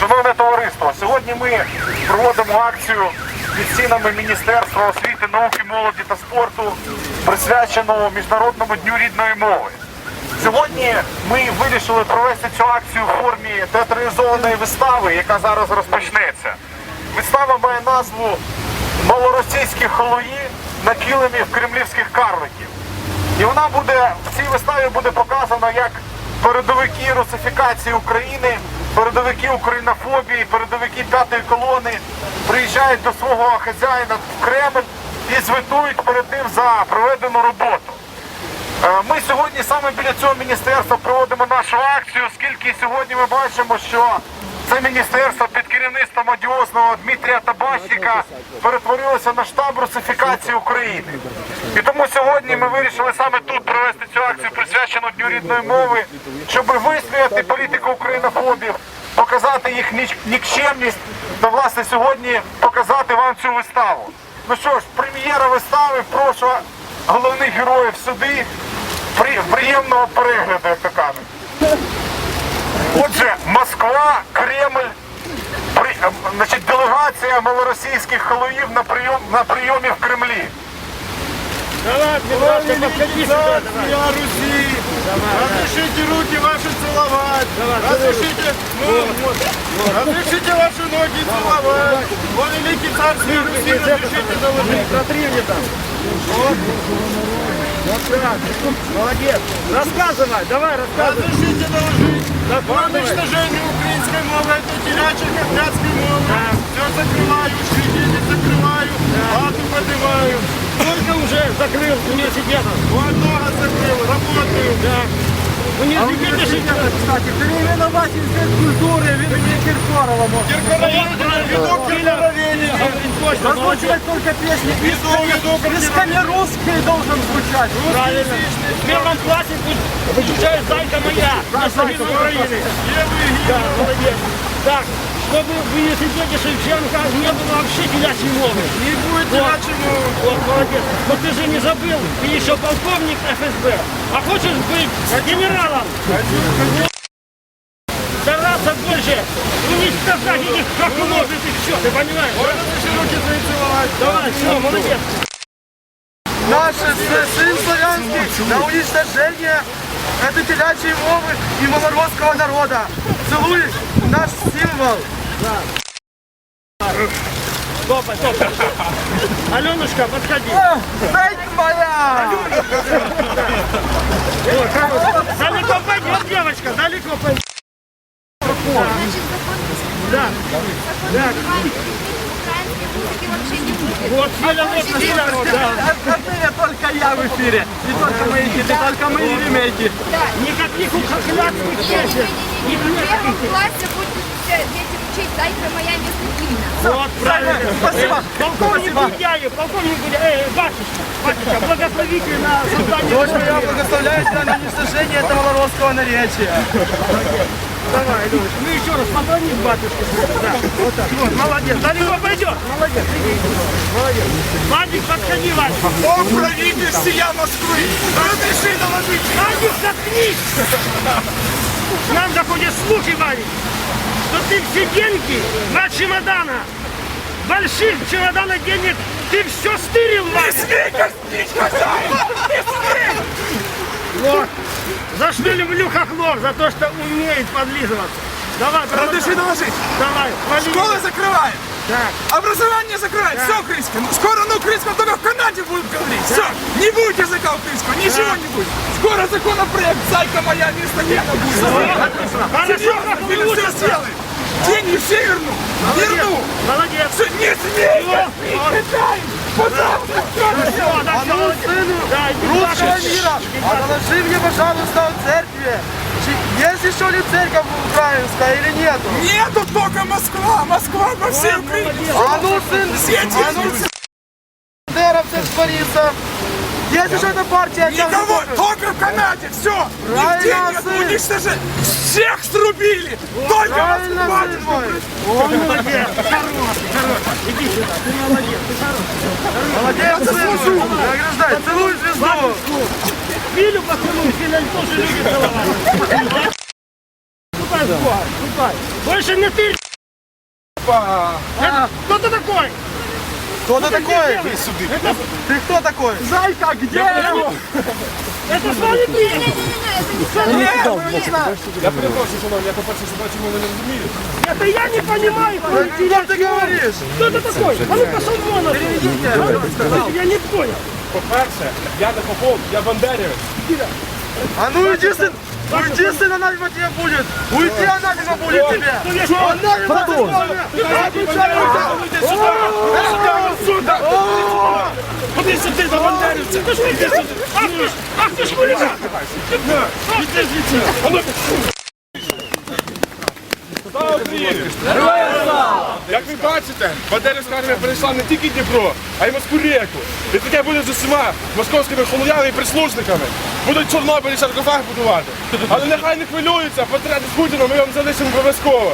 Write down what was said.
Шановне товариство, сьогодні ми проводимо акцію під стінами Міністерства освіти, науки, молоді та спорту, присвячену Міжнародному дню рідної мови. Сьогодні ми вирішили провести цю акцію в формі театралізованої вистави, яка зараз розпочнеться. Вистава має назву Малоросійські холої на килимі в кремлівських карликів. І вона буде в цій виставі буде показано, як передовики русифікації України, передовики українофобії, передовики п'ятої колони приїжджають до свого хазяїна в Кремль і звітують перед ним за проведену роботу. Е, Ми сьогодні саме біля цього міністерства проводимо нашу акцію, оскільки сьогодні ми бачимо, що це міністерство під керівництвом одіозного Дмитрія Табачника перетворилося на штаб русифікації України. І тому сьогодні ми вирішили саме тут провести цю акцію, присвячену Дню рідної мови, щоб висміяти політику українофобів, показати їх нікчемність та власне сьогодні показати вам цю виставу. Ну що ж, прем'єра вистави, прошу головних героїв сюди. При, приємного перегляду, як то кажуть. Отже, Москва, Кремль, при, значить, делегація малоросійських халуїв на, прийом, на прийомі в Кремлі. Давай, Петровка, подходи сюда, давай. Я Руси! Разрешите руки ваши целовать! Разрешите, ну, разрешите ваши ноги целовать! О, великий царский Руси, разрешите заложить! Протри мне там. Вот. Вот так. Молодец. Рассказывай, давай, рассказывай. Разрешите доложить! По Докладывай. уничтожению украинской мовы, это телячьей кавказской мовы! Все закрываю, швидели закрываю, хату поднимаю! Сколько уже закрыл университетов? Вот много закрыл, работаю! Да. Университеты шикарно, кстати. Перемена Васильской культуры имени Киркорова. Киркоровение, веду киркоровение! Озвучивать только песни Веду, веду, должен звучать. Правильно. В первом классе пусть изучает «Зайка моя» на Союз Украины. Да, молодец. Так, чтобы в университете Шевченко не было вообще телячьей мовы. Не будет мовы! Вот, молодец. Но ты же не забыл, ты еще полковник ФСБ. А хочешь быть генералом? Стараться больше уничтожать этих как может и все, ты понимаешь? да? Разреши руки целовать! Давай, все, молодец. Наш сын славянский на уничтожение этой телячьей мовы и малоросского народа. Целуй наш символ. Топай, топай. Аленушка, подходи. Зайка моя! Далеко пойдет, девочка, далеко пойдет. Да. Да. Украинской не будет. Вот, Филя, вот, Филя, только я в эфире. Не только мои хиты, только мои ремейки. Да. Никаких ухахлядских песен. В Никаких. первом классе будут все дети учить «Зайка моя Клина». Вот, правильно. Спасибо. Полковник. Гудяев, полковник Гудяев, эй, батюшка, батюшка, благословите на создание. Дочь моя мира. благословляет тебя на уничтожение этого малоросского наречия. Давай, Люш, ну еще раз поклонись батюшке. Да, вот так. Вот, молодец, далеко пойдет. Молодец. Молодец. Вадик, подходи, Вадик. О, правитель сия Москвы! Разреши доложить! Вадик, заткнись! Нам доходят слухи, Вадик, что ты все деньги, два чемодана, больших чемоданов денег, ты все стырил, Вадик. Вот. За что люблю хохлов? За то, что умеет подлизываться. Давай, Разреши доложить! давай, вали. Школы закрываем! Так, Образование закрываем! Все украинское! Ну, Скоро на украинском только в Канаде будут говорить! Все! Не будет языка украинского! Ничего не будет! Скоро законопроект «Зайка моя» вместо Лена будет! Серьезно, или все сделаем! Деньги все верну! Верну! Молодец. Все, не! Всё. Китай! Пожалуйста! Все, да, все, молодец. Сыну Да, иди а доложи мне, пожалуйста, о церкви. Есть еще ли церковь украинская или нету? Нету только Москва! Москва во всей Украине! А ну, сын, а ну, деньги! бандеровцев творится. Есть еще эта партия. Никого! Только в Канаде! Все! Нигде нет сын. уничтожения! Всех срубили! Только сын мой. Ой, молодец, хороший, хороший. Иди сюда, ты молодец, ты хороший. Молодец, сын. Награждай, целуй звезду. Филю поцелуй, Филя тоже любит целовать. Ступай, ступай, ступай. Больше не ты, Опа! Кто ты такой? Кто ты такой? Иди сюда. Ты кто такой? Зайка, где его? Это с вами приехал. Я перепрошую, шановні, я по-перше, що чому ви не розумієте. Это я не понимаю. Что ты говоришь? Кто это такой? А ну пошел вон отсюда. Я не понял. По-перше, я не попов, я бандерівець. А ну уйди, сын! Уйди, сын, анафема тебе будет! Уйди, анафема будет тебе! Анафема Куди сюди за бандерівця? Ти ж іди сюди. Ах ти ж, ах ти ж хуліган. Іди звідси. Як ви бачите, Бандерівська армія перейшла не тільки Дніпро, а й Москву ріку. І таке буде з усіма московськими холодями і прислужниками. Будуть Чорнобилі саркофаг будувати. Але нехай не хвилюються, портрети з Путіном ми вам залишимо обов'язково.